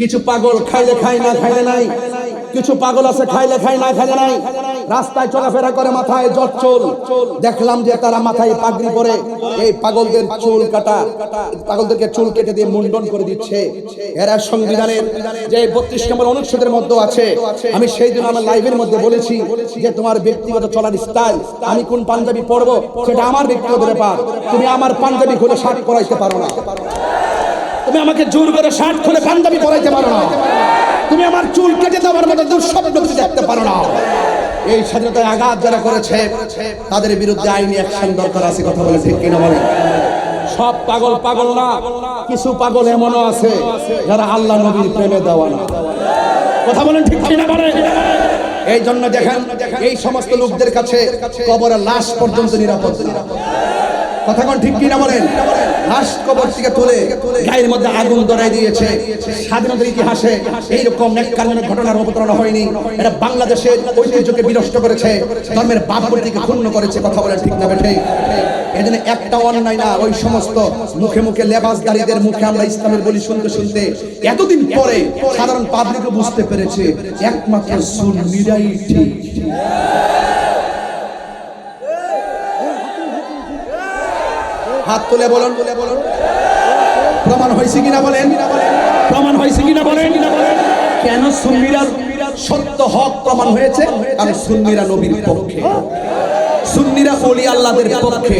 কিছু পাগল খাইলে খাই না, খাইলে নাই। কিছু পাগল আছে, খাইলে খাই না, খাইলে নাই। রাস্তায় চলাফেরা করে, মাথায় জট চুল। দেখলাম যে তারা মাথায় পাগড়ি পরে। এই পাগলদের চুল কাটা, পাগলদেরকে চুল কেটে দিয়ে মুন্ডন করে দিচ্ছে। এরা সংবিধানের যে বত্রিশ নম্বর অনুচ্ছেদের মধ্যে আছে। আমি সেই দিন আমার লাইভের মধ্যে বলেছি যে তোমার ব্যক্তিগত চলার স্টাইল আমি কোন পাঞ্জাবি পরবো, সেটা আমার ব্যক্তিগত ব্যাপার। তুমি আমার পাঞ্জাবি খুলে শার্ট পরাইতে পারো না। তুমি আমাকে জোর করে শার্ট খুলে পাঞ্জাবি পরাইতে পারো না। তুমি আমার চুল কেটে দেওয়ার মতো দুঃস্বপ্ন তুমি দেখতে পারো না। এই স্বাধীনতায় আঘাত যারা করেছে, তাদের বিরুদ্ধে আইনি অ্যাকশন দরকার আছে, কথা বলে ঠিক কিনা বলে সব পাগল পাগল না, কিছু পাগল এমনও আছে যারা আল্লাহ নবীর প্রেমে দেওয়া না। কথা বলেন ঠিক কিনা বলে এই জন্য দেখেন, এই সমস্ত লোকদের কাছে কবরের লাশ পর্যন্ত নিরাপদ। না কথা কোন ঠিক কিনা বলেন? লাশ তুলে গায়ের মধ্যে আগুন দিয়েছে। স্বাধীনতার ইতিহাসে এইরকম ঘটনার হয়নি। এটা বাংলাদেশের ঐতিহ্যকে বিনষ্ট করেছে, ধর্মের বাপমূর্তিকে ক্ষুণ্ণ করেছে, কথা বলেন ঠিক না বেঠে এজন্য একটা অন্যায় না, ওই সমস্ত মুখে মুখে লেবাসদারীদের মুখে আমরা ইসলামের বলি শুনতে শুনতে এতদিন পরে সাধারণ পাবলিকও বুঝতে পেরেছে, একমাত্র সুন্নিরাই ঠিক। হাত তুলে বলুন। তুলে বলুন প্রমাণ হয়েছে কিনা বলেন? প্রমাণ হয়েছে কিনা বলেন? কেন সুন্নিরা সত্য হক প্রমাণ হয়েছে? কারণ সুন্নিরা নবীর পক্ষে। সুন্নিরা অলি আল্লাহদের পক্ষে।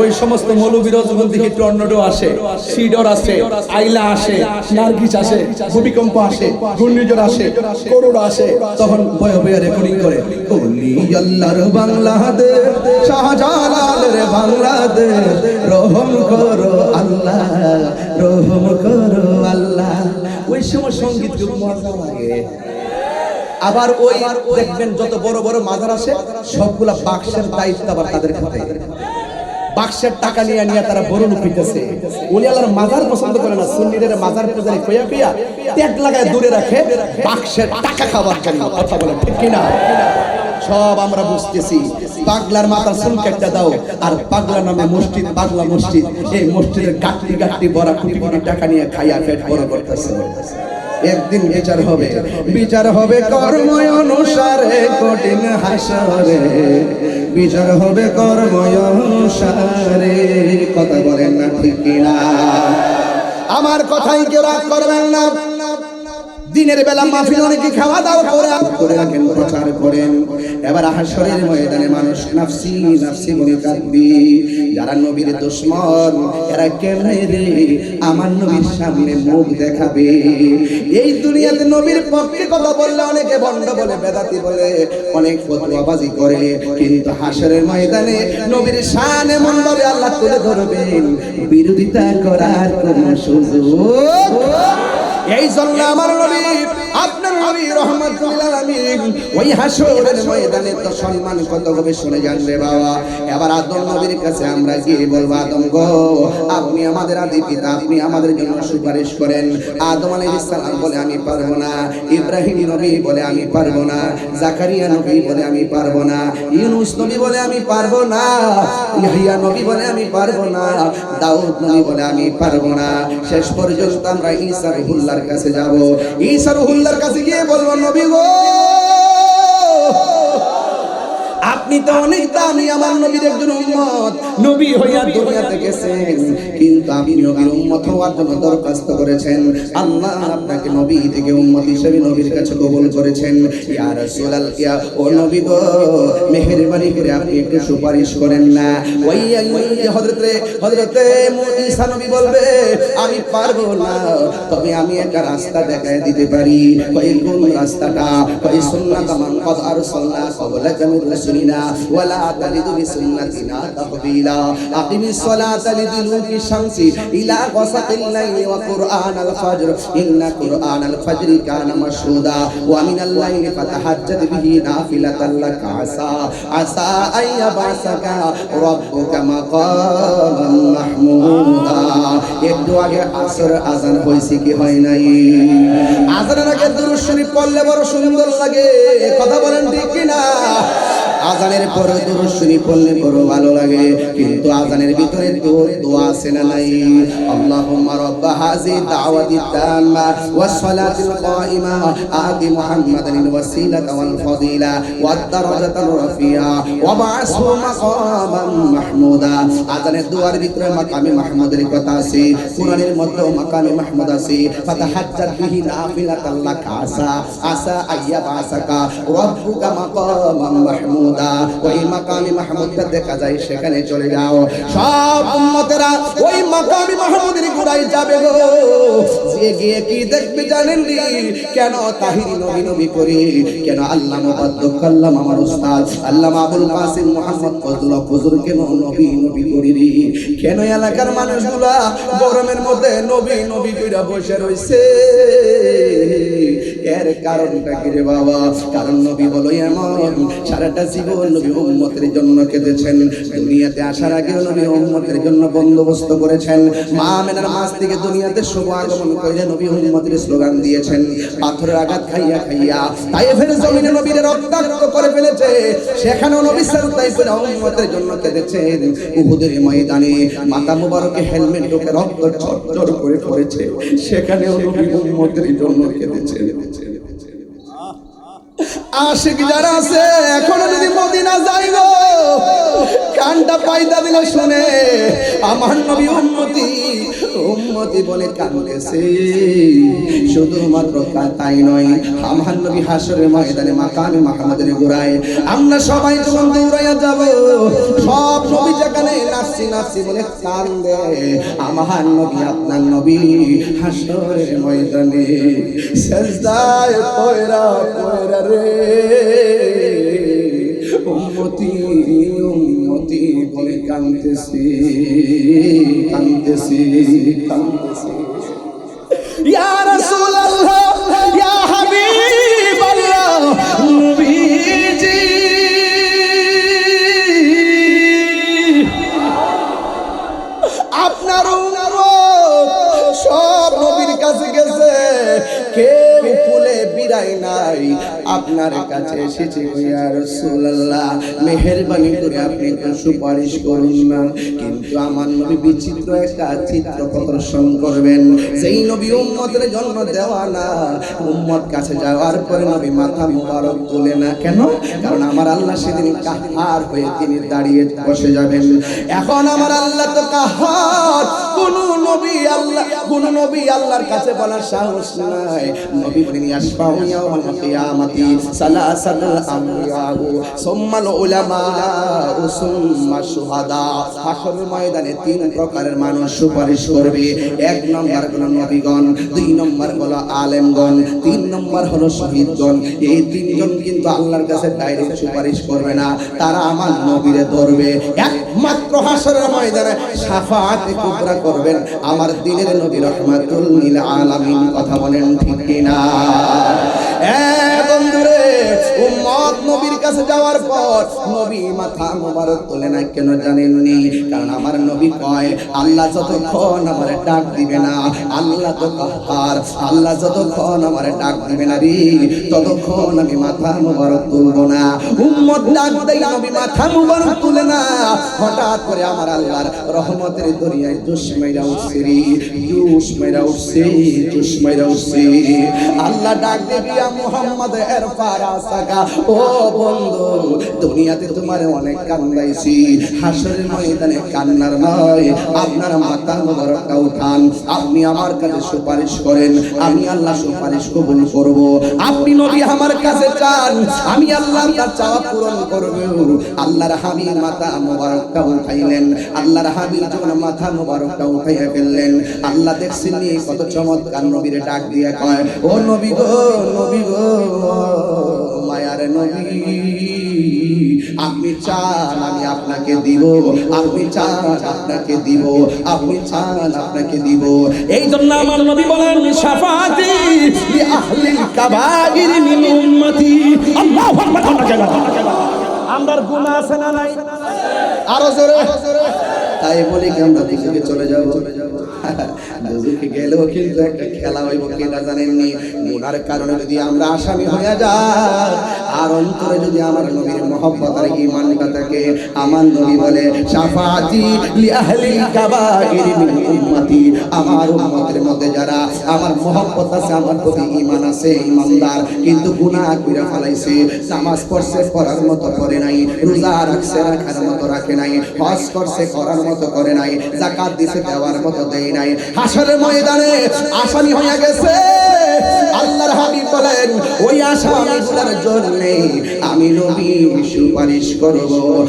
ওই সমস্ত মৌলবীর যখন একটু আসে। সিডর আসে, আইলা আসে, নার্গিস আসে, ভূমিকম্প আসে, ঘূর্ণিঝড় আসে করোড় আসে। তখন ভয় ভয়ে রেকর্ডিং করে। অলি আল্লাহর বাংলাদেশ, শাহজালালের বাংলাদেশ, রহম করো আল্লাহ, রহম করো আল্লাহ। ওই সময় সংগীত মজা লাগে। আবার ওই দেখবেন যত বড় বড় মাজার আছে, সবগুলা বাক্সের দায়িত্ব আবার তাদের হাতে বাক্সের টাকা নিয়ে নিয়ে তারা বড় লুকিতেছে উনি আল্লাহর মাজার পছন্দ করে না, সুন্নিদের মাজার পূজারি কইয়া কইয়া ট্যাগ লাগায় দূরে রাখে, বাক্সের টাকা খাবার জন্য। কথা বলে ঠিক কিনা? সব আমরা বুঝতেছি। পাগলার মাথা চুল কেটে দাও, আর পাগলা নামে মসজিদ, পাগলা মসজিদ। এই মসজিদের গাট্টি গাট্টি বড় কোটি কোটি টাকা নিয়ে খাইয়া পেট বড় করতেছে। একদিন বিচার হবে। বিচার হবে কর্ম অনুসারে, কঠিন হাসরে বিচার হবে কর্ম অনুসারে। কথা বলেন না ঠিক কিনা? আমার কথাই কেউ রাগ করবেন না। দিনের বেলা মাহফিল অনেকে খাওয়া দাওয়া করে করে রাখেন প্রচার করেন। এবার হাসরের ময়দানে মানুষ নাফসি নাফসি বলে কাঁদবি। যারা নবীর দুশ্মন এরা কেমনে রে? আমার নবীর সামনে মুখ দেখাবে। এই দুনিয়াতে নবীর পক্ষে কথা বললে অনেকে বন্ড বলে বেদাতি বলে অনেক ফতুয়াবাজি করে। কিন্তু হাসরের ময়দানে নবীর শান এমন ভাবে আল্লাহ তুলে ধরবেন। বিরোধিতা করার কোন সুযোগ এই জন্য আমার নবী আপনি আমাদের আদি পিতা, আপনি আমাদের জন্য সুপারিশ করেন। আদম বলে, আমি পারব না। ইব্রাহিম নবী বলে, আমি পারব না। জাকারিয়া নবী বলে, আমি পারব না। ইউনুস নবী বলে, আমি পারব না। নবী বলে, আমি পারব না। আমি পারব না। শেষ পর্যন্ত আমরা ঈসা রুহুল্লাহর কাছে যাব। ঈসা রুহুল্লাহর কাছে গিয়ে বলব নবী গো আপনি তো অনেক দামি, আমার নবীর একজন উম্মত। নবী হইয়া দুনিয়াতে গেছেন কিন্তু আপনি নবীর উম্মত হওয়ার জন্য দরখাস্ত করেছেন। আল্লাহ আপনাকে নবী থেকে উম্মত হিসেবে নবীর কাছে কবুল করেছেন। ইয়া রাসূলাল, ইয়া ও নবী গো, মেহেরবানি করে আপনি একটু সুপারিশ করেন না। ওই হযরতে হযরতে ঈসা নবী বলবে, আমি পারব না, তবে আমি একটা রাস্তা দেখায় দিতে পারি। কোন রাস্তাটা? কই সুন্নাত মান কদ আরসালনা ক্বাবলাকা মির রাসূলিনা। ওয়ালা তালিদু বিসুন্নাতিনা তাহবিলা। আকিমিস সালাতা লিদুলুকি শামসি, ইলা গাসাকিল লাইলি ওয়া কুরআনাল ফাজর। ইন্না কুরআনাল ফাজরি কানা মাশহুদা, ওয়া মিনাল লাইলি ফাতাহাজ্জাদ বিহি নাফিলাতাল লাকা আসা। আসা মাকামান মাহমুদা। একটু আগে আসর আজান হয়েছে কি হয় নাই? আজানের আগে দুরূদ শরীফ পড়লে বড় সুন্দর লাগে। কথা বলেন ঠিক কি না আজানের পরে দুরুশ্বরী পড়লে বড় ভালো লাগে। কিন্তু আজানের ভিতরে তো দোয়া আছে না নাই? আল্লাহুম্মা রব্ব হাযি দাওয়াতি তাম্মা ওয়াস সালাতিল কাইমা। আতি মুহাম্মাদান ওয়াসিলাতা ওয়াল ফাদিলা ওয়াদ দারাজাতাল রাফিয়া। ওয়া বা'সহু মাকামান মাহমুদা। আজানের দোয়ার ভিতরে মাকামে মাহমুদের কথা আছে। কোরআনের মধ্যে মাকামে মাহমুদ আছে। ফাতাহাজ্জাত বিহি নাফিলাতাল লাক আসা। আসা আইয়া বাসাকা। রব্বুকা মাকামান মাহমুদা। ওই মাকামে মাহমুদটা দেখা যায়, সেখানে চলে যাও। সব উম্মতেরা ওই মাকামে মাহমুদের গোড়ায় যাবে গো। যে গিয়ে কি দেখবে জানেন কেন তাহিরি নবী নবী করে? কেন আল্লাহ মুবাদ্দ কাল্লাম আমার উস্তাদ? আল্লাহ আবুল কাসিম মুহাম্মদ ফজল ফজল কেন নবী নবী করি রে? কেন এলাকার মানুষগুলা গরমের মধ্যে নবী নবী কইরা বসে রইছে? এর কারণটা কি রে বাবা? কারণ নবী বলো এমন, সারাটা নবী উম্মতের জন্য কেঁদেছেন। দুনিয়াতে আসার আগে নবী উম্মতের জন্য বন্দোবস্ত করেছেন। মাস থেকে দুনিয়াতে শুভ আগমন করে নবী উম্মতের স্লোগান দিয়েছেন। পাথরের আঘাত খাইয়া খাইয়া জমিনে রক্তাক্ত করে ফেলেছে। সেখানেও নবী সাল্লাল্লাহু করে উম্মতের জন্য কেঁদেছেন। উহুদের ময়দানে মাথা মুবারকে হেলমেট ঢোকে রক্ত ঝরঝর করে পড়েছে। সেখানেও নবী উম্মতের জন্য কেঁদেছেন। আশিক যারা আছে এখনও যদি মদিনা যাইব কানটা পাইদা দিল শুনে। আমার নবী উন্মতি উন্মতি বলে কানতেছে শুধুমাত্র তাই নয়, আমার নবী হাসরের ময়দানে মাকামে মাহমুদের গোড়ায় আমরা সবাই যখন দৌড়াইয়া যাব, সব নবী যেখানে নাচছি নাচছি বলে কান্দে আমার নবী, আপনার নবী হাসরের ময়দানে সেজদায় পয়রা পয়রা রে। উম্মতি উম্মতি বলে কান্দতেছি কান্দতেছি কান্দতেছি ফুলে বিরাই নাই। আপনার কাছে এসেছে ইয়া রাসূলুল্লাহ। মেহেরবানি করে আপনি একটু সুপারিশ করুন না। কিন্তু আমার নবী বিচিত্র একটা চিত্র প্রদর্শন করবেন। সেই নবী উম্মতের জন্য দেওয়া না, উম্মত কাছে যাওয়ার পরে নবী মাথা মুবারক তোলে না কেন? কারণ আমার আল্লাহ সেদিন কাহার হয়ে তিনি দাঁড়িয়ে বসে যাবেন। এখন আমার আল্লাহ তো কাহার। কোন নবী আল্লাহ, কোন নবী আল্লাহর কাছে বলার সাহস নাই। নবী বলেন ইয়াসফাউ ইয়াউমাল কিয়ামাতি সালাসাতুল আমবিয়াউ সুম্মাল উলামা সুম্মা শুহাদা। হাসরের ময়দানে তিন প্রকারের মানুষ সুপারিশ করবে। এক নম্বর হলো নবীগণ, দুই নম্বর হলো আলেমগণ, তিন নম্বর হলো শহীদগণ। এই তিনজন কিন্তু আল্লাহর কাছে ডাইরেক্ট সুপারিশ করবে না, তারা আমার নবীরে ধরবে। একমাত্র হাসরের ময়দানে সাফাতে কুবরা করবেন। আমার দিনের নবী রহমাতুল নীল আলামিন কথা বলেন ঠিক কিনা? আল্লাহ যতক্ষণ আমার ডাক দিবে না, আল্লাহ তো কাহার, আল্লাহ যতক্ষণ আমার ডাক দিবে না রে, ততক্ষণ আমি মাথা মোবারক তুলবো না। উম্মত ডাক দেয়, নবী মাথা মোবারক তুলে না। হঠাৎ করে আমার আল্লাহর রহমতের দরিয়ায় দুশ্মাইরা উঠছে রে দুশ্মাইরা উঠছে দুশ্মাইরা উঠছে আল্লাহ ডাক দেবিয়া মুহাম্মদ এর ফারাসাকা ও বন্ধু, দুনিয়াতে তোমার অনেক কান্দাইছি। হাসরের ময়দানে কান্নার নয় আপনার মাথা মোবারকটা উঠান। আপনি আমার কাছে সুপারিশ করেন। আমি আল্লাহ সুপারিশ কবুল করব। আপনি নবী আমার কাছে চান। আমি আল্লাহ তার চাওয়া পূরণ করব। আল্লাহর হাবিব মাথা মোবারকটা উঠাইলেন। আল্লাহর হাবিব যখন মাথা মোবারকটা উঠাইয়া ফেললেন, আল্লাহ দেখছেন কত চমৎকার নবীর ডাক দিয়ে কয়, ও নবী গো নবী গো মায়ার নবী, আপনি চান আমি আপনাকে দিব, আপনি চান আপনাকে দিব, আপনি চান আপনাকে দিব। এই জন্য আমার নবী বলেন, শাফাতি লি আহলিল কাবাইর মিন উম্মতি। আল্লাহু আকবার আমরার গুনাহ আছে না নাই? আরও জোরে। তাই বলি কি আমরা দিকে চলে যাব। দুজুকে গেলেও কিন্তু একটা খেলা হইব কেটা জানেননি? গুনার কারণে যদি আমরা আসামি হয়ে যাই, আর অন্তরে যদি আমার নবীর মহব্বত আর ঈমানটা থাকে, আমার নবী বলে শাফাতি লি আহলি কাবাইর মিন উম্মতি। আমার উম্মতের মধ্যে যারা আমার মহব্বত আছে, আমার প্রতি ঈমান আছে, ঈমানদার, কিন্তু গুনাহ কইরা ফেলাইছে, নামাজ পড়ছে, পড়ার মতো পড়ে নাই, রোজা রাখছে, রাখার মতো রাখে নাই, হজ করছে, করার মতো করে নাই জাকাত দিছে, দেওয়ার মতো দেয় নাই। হাসরের ময়দানে আসামি হয়ে গেছে। আল্লাহর হাবিব বলেন, ওই আসামিগুলোর জন্য আমি নবী সুপারিশ করব।